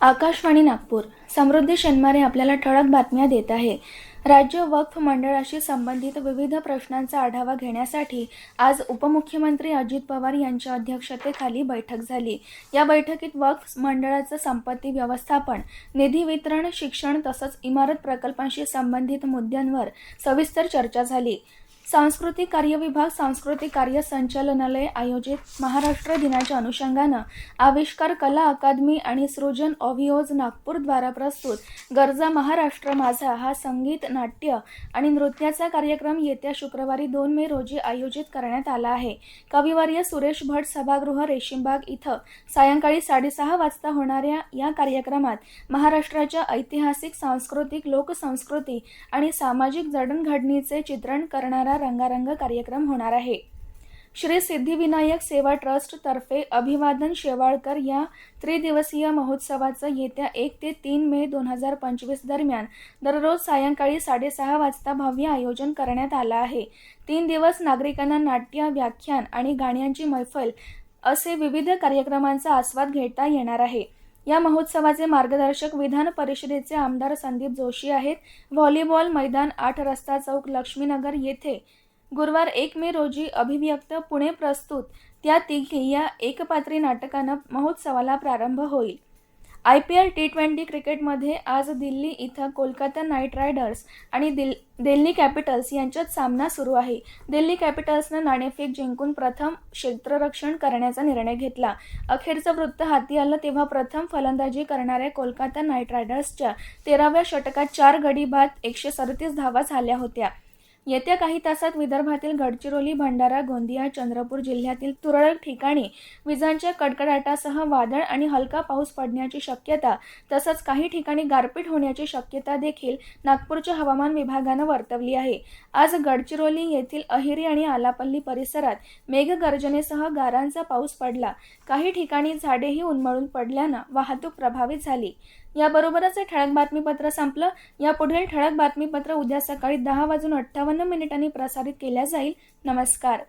आकाशवाणी नागपूर. समृद्धी शनिवारी आपल्याला ठळक बातम्या देत आहे. राज्य वक्फ मंडळाशी संबंधित विविध प्रश्नांचा आढावा घेण्यासाठी आज उपमुख्यमंत्री अजित पवार यांच्या अध्यक्षतेखाली बैठक झाली. या बैठकीत वक्फ मंडळाचं संपत्ती व्यवस्थापन निधी वितरण शिक्षण तसंच इमारत प्रकल्पांशी संबंधित मुद्द्यांवर सविस्तर चर्चा झाली. सांस्कृतिक कार्य विभाग सांस्कृतिक कार्य संचालनालय आयोजित महाराष्ट्र दिनाच्या अनुषंगानं आविष्कार कला अकादमी आणि सृजन ऑव्हिओज नागपूरद्वारा प्रस्तुत गरजा महाराष्ट्र माझा हा संगीत नाट्य आणि नृत्याचा कार्यक्रम येत्या शुक्रवारी दोन मे रोजी आयोजित करण्यात आला आहे. कविवर्य सुरेश भट सभागृह रेशीमबाग इथं सायंकाळी साडेसहा वाजता होणाऱ्या या कार्यक्रमात महाराष्ट्राच्या ऐतिहासिक सांस्कृतिक लोकसंस्कृती आणि सामाजिक जडणघडणीचे चित्रण करणारा रंगारंग कार्यक्रम होणार आहे. श्री सिद्धिविनायक सेवा ट्रस्टतर्फे अभिवादन शेवाळकर या त्रिदिवसीय महोत्सवाचं येत्या एक ते तीन मे दोन हजार पंचवीस दरम्यान दररोज सायंकाळी साडेसहा वाजता भव्य आयोजन करण्यात आलं आहे. तीन दिवस नागरिकांना नाट्य व्याख्यान आणि गाण्यांची मैफल असे विविध कार्यक्रमांचा आस्वाद घेता येणार आहे. या महोत्सवाचे मार्गदर्शक विधान परिषदेचे आमदार संदीप जोशी आहेत. व्हॉलीबॉल मैदान आठ रस्ता चौक लक्ष्मीनगर येथे गुरुवार एक मे रोजी अभिव्यक्त पुणे प्रस्तुत. त्या तिघी या एकपात्री नाटकानं महोत्सवाला प्रारंभ होईल. I P L T twenty क्रिकेटमध्ये आज दिल्ली इथं कोलकाता नाईट रायडर्स आणि दिल दिल्ली कॅपिटल्स यांच्यात सामना सुरू आहे. दिल्ली कॅपिटल्सनं नाणेफेक जिंकून प्रथम क्षेत्ररक्षण करण्याचा निर्णय घेतला. अखेरचं वृत्त हाती आलं तेव्हा प्रथम फलंदाजी करणाऱ्या कोलकाता नाईट रायडर्सच्या तेराव्या षटकात चार गडी बाद एकशे सदतीस धावा झाल्या होत्या. येत्या काही तासात विदर्भातील गडचिरोली भंडारा गोंदिया चंद्रपूर जिल्ह्यातील तुरळक ठिकाणी विजांच्या कडकडाटासह वादळ आणि हलका पाऊस पडण्याची शक्यता तसंच काही ठिकाणी गारपीट होण्याची शक्यता देखील नागपूरच्या हवामान विभागानं वर्तवली आहे. आज गडचिरोली येथील अहिरी आणि आलापल्ली परिसरात मेघगर्जनेसह गारांचा पाऊस पडला. काही ठिकाणी झाडेही उन्मळून पडल्यानं वाहतूक प्रभावित झाली. याबरोबरच हे ठळक बातमीपत्र संपलं. या पुढील ठळक बातमीपत्र उद्या सकाळी दहा वाजून अठ्ठावन्न मिनिटांनी प्रसारित केल्या जाईल. नमस्कार.